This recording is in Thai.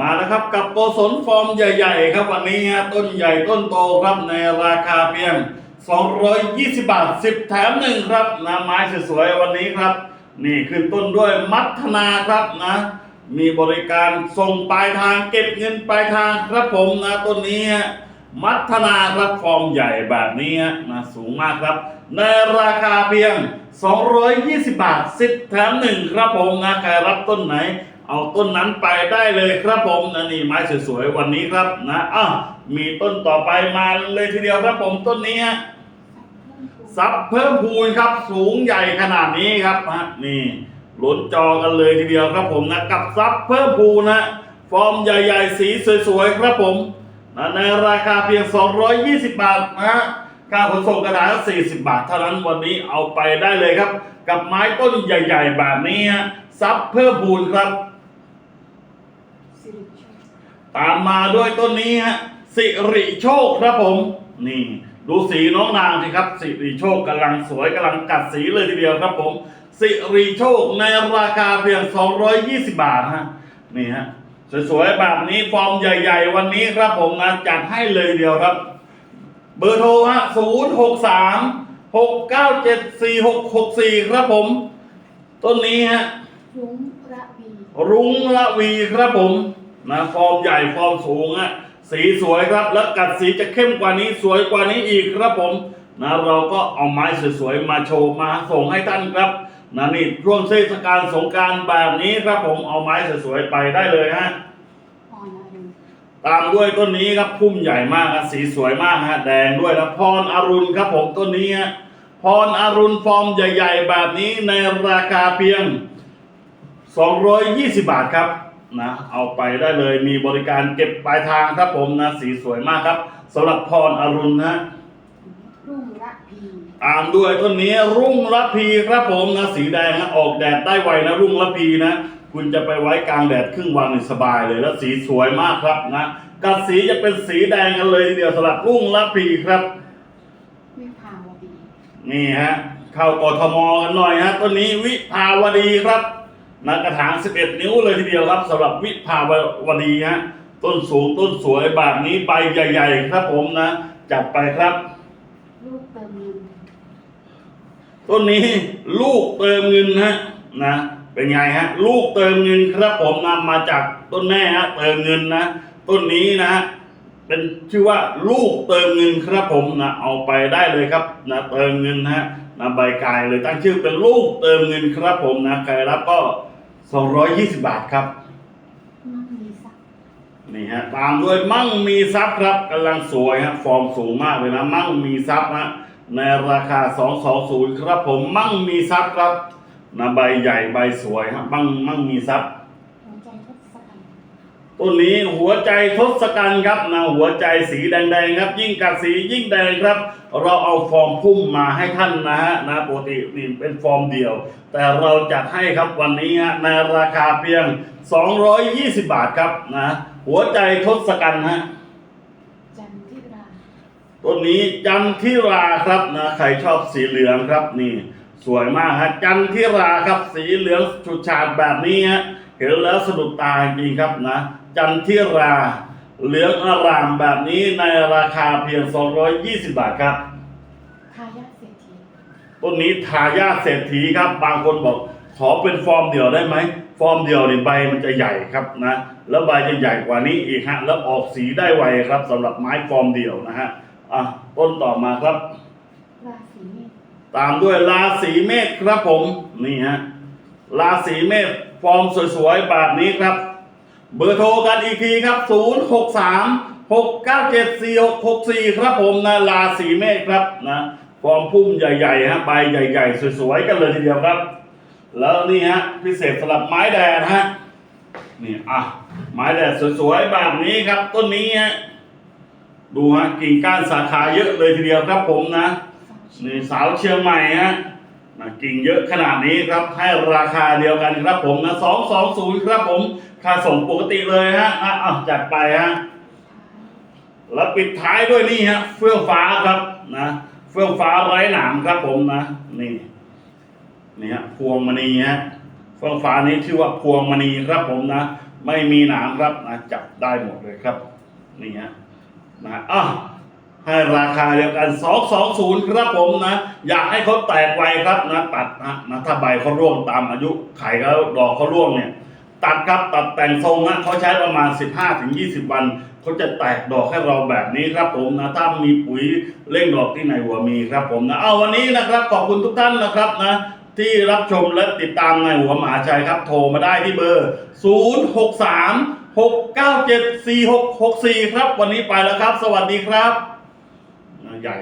มาแล้วครับกับโกศลฟอร์มใหญ่ ๆ ครับวันนี้ฮะต้นใหญ่ต้นโตครับในราคาเพียง 220 บาท 10 แถมหนึ่งครับนะไม้สวยๆวันนี้ครับ นี่ขึ้นต้นด้วยมัทนาครับนะ มีบริการส่งปลายทางเก็บเงินปลายทางครับผมนะต้นนี้ฮะมัทนาครับฟอร์มใหญ่แบบนี้นะสูงมากครับ ในราคาเพียง 220 บาท 10 แถมหนึ่งครับผมนะใครรับต้นไหน เอาต้นนั้นไปได้เลยครับผมนะนี่ไม้สวยๆวันนี้ครับนะอ้าวมีต้นต่อไปมาเลยทีเดียวครับผมต้นนี้ฮะซับเพิ่มพูนครับ สูงใหญ่ขนาดนี้ครับฮะนี่ล้นจอกันเลยทีเดียวครับผมนะกับซับเพิ่มพูนนะฟอร์มใหญ่ๆ สีสวยๆครับผมนะในราคาเพียง 220 บาทนะฮะค่าขนส่งกระดาษ40 บาท เท่านั้นวันนี้เอาไปได้เลยครับ กับไม้ต้นใหญ่ ๆ แบบนี้ฮะซับเพิ่มพูนครับ ตามมาด้วยต้นนี้ฮะสิริโชคครับผม นี่ ดูสีน้องนางสิครับสิริโชคกำลังสวยกำลังกัดสีเลยทีเดียวครับผมสิริโชคในราคาเพียง 220 บาทฮะนี่ฮะสวยๆแบบนี้ฟอร์มใหญ่ ๆ วันนี้ครับผมนะจัดให้เลยทีเดียวครับ เบอร์โทรฮะ0 6 3 6 9 7 4 6 6 4 ครับผม ต้นนี้ฮะรุ้งระวีรุ้งละวีครับผม นะฟอร์มใหญ่ฟอร์มสูงอะสีสวยครับแล้วกัดสีจะเข้มกว่านี้สวยกว่านี้อีกครับผมนะเราก็เอาไม้สวยๆมาโชว์มาส่งให้ท่านครับนะนี่ช่วงเทศกาลสงการแบบนี้ครับผมเอาไม้สวยๆไปได้เลยฮะออนอรุณตามด้วยต้นนี้ครับพุ่มใหญ่มากครับสีสวยมากฮะแดงด้วยแล้วพรอรุณครับผมต้นนี้ฮะพรอรุณฟอร์มใหญ่ ๆ แบบนี้ในราคาเพียง 220 บาทครับ นะเอาไปได้เลยมีบริการเก็บปลายทางครับผมนะสีสวยมากครับสำหรับพรอรุณนะรุ่งระพีตามด้วยต้นนี้รุ่งระพีครับผมนะสีแดงนะออกแดดได้ไวนะรุ่งระพีนะ คุณจะไปไว้กลางแดดครึ่งวันนี่สบายเลยแล้วสีสวยมากครับนะกัดสีจะเป็นสีแดงกันเลยทีเดียวสำหรับรุ่งระพีครับวิภาวดีนี่ฮะเข้ากทมกันหน่อยฮะต้นนี้วิภาวดีครับ นะกระถาง 11 นิ้วเลยทีเดียวครับสำหรับวิภาวดีฮะต้นสูงต้นสวยแบบนี้ใบใหญ่ ๆ ครับผมนะจัดไปครับ ลูกเติมเงินต้นนี้ลูกเติมเงินฮะนะเป็นไงฮะลูกเติมเงินครับผมนำมาจากต้นแม่ฮะเติมเงินนะต้นนี้นะ เป็นชื่อว่าลูกเติมเงินครับผมนะเอาไปได้เลยครับนะเติมเงินนะฮะนะใบกายเลยตั้งชื่อเป็นลูกเติมเงินครับผมนะใครรับก็ 220 บาทครับ มั่งมีศักดิ์นี่ฮะตามด้วยมั่งมีทรัพย์ครับกำลังสวยฮะฟอร์มสูงมากเลยนะ มั่งมีทรัพย์ฮะในราคา 220 ครับผมมั่งมีทรัพย์ครับนะใบใหญ่ใบสวยฮะมั่งมั่งมีทรัพย์ หัวใจทศกัณฐ์ ต้นนี้หัวใจทศกัณฐ์ครับนะหัวใจสีแดงๆครับ ยิ่งกัดสียิ่งแดงครับ เราเอาฟอร์มพุ่มมาให้ท่านนะฮะนะปกตินี่เป็นฟอร์มเดียว แต่เราจัดให้ครับวันนี้ฮะในราคาเพียง 220 บาทครับนะหัวใจทศกัณฐ์ฮะจันทิราต้นนี้จันทิราครับนะใครชอบสีเหลืองครับนี่ สวยมากฮะจันทิราครับสีเหลืองฉุดฉาดแบบนี้ฮะเห็นแล้วสะดุดตาจริงครับนะ จันทิรา เหลืองอารามแบบนี้ในราคาเพียง 220 บาทครับ ทายาทเศรษฐีต้นนี้ทายาทเศรษฐีครับ บางคนบอกขอเป็นฟอร์มเดียวได้ไหม ฟอร์มเดียวนี่ใบมันจะใหญ่ครับนะ แล้วใบจะใหญ่กว่านี้อีกฮะ แล้วออกสีได้ไวครับสำหรับไม้ฟอร์มเดียวนะฮะ อะ ต้นต่อมาครับ ราศีเมษตามด้วยราศีเมษครับผม นี่ฮะ ราศีเมษฟอร์มสวยๆแบบนี้ครับ เบอร์โทรกันอีกทีครับ 0 6 3 6 9 7 4 6 6 4 ครับผมนะราศีเมษครับนะฟอร์มพุ่มใหญ่ๆฮะใบใหญ่ๆ สวยๆ กันเลยทีเดียวครับ แล้วนี่ฮะพิเศษสำหรับไม้แดดฮะนี่อะไม้แดดสวยๆแบบนี้ครับ ต้นนี้ฮะดูฮะกิ่งก้านสาขาเยอะเลยทีเดียวครับผมนะนี่สาวเชียงใหม่ฮะ นะกิ่งเยอะขนาดนี้ครับให้ราคาเดียวกันครับผมนะสองสองศูนย์ครับผมค่าส่งปกติเลยฮะอะอะจัดไปฮะแล้วปิดท้ายด้วยนี่ฮะเฟื่องฟ้าครับนะเฟื่องฟ้าไร้หนามครับผมนะนี่นี่ฮะพวงมณีฮะเฟื่องฟ้านี้ชื่อว่าพวงมณีครับผมนะ ไม่มีหนามครับนะจับได้หมดเลยครับนี่ฮะนะอะ ให้ราคาเดียวกัน 220 ครับผมนะ อยากให้เขาแตกไวครับนะ ตัดนะนะถ้าใบเขาร่วงตามอายุไข่เขาดอกเขาร่วงเนี่ย ตัดครับตัดแต่งทรงนะเขาใช้ประมาณ 15-20 วันเขาจะแตกดอกให้เราแบบนี้ครับผมนะถ้ามีปุ๋ยเร่งดอกที่ไหนหัวมีครับผมนะเอาวันนี้นะครับขอบคุณทุกท่านนะครับนะที่รับชมและติดตามในหัวหมาชัยครับ โทรมาได้ที่เบอร์ 063 697 4664 ครับ วันนี้ไปแล้วครับ สวัสดีครับ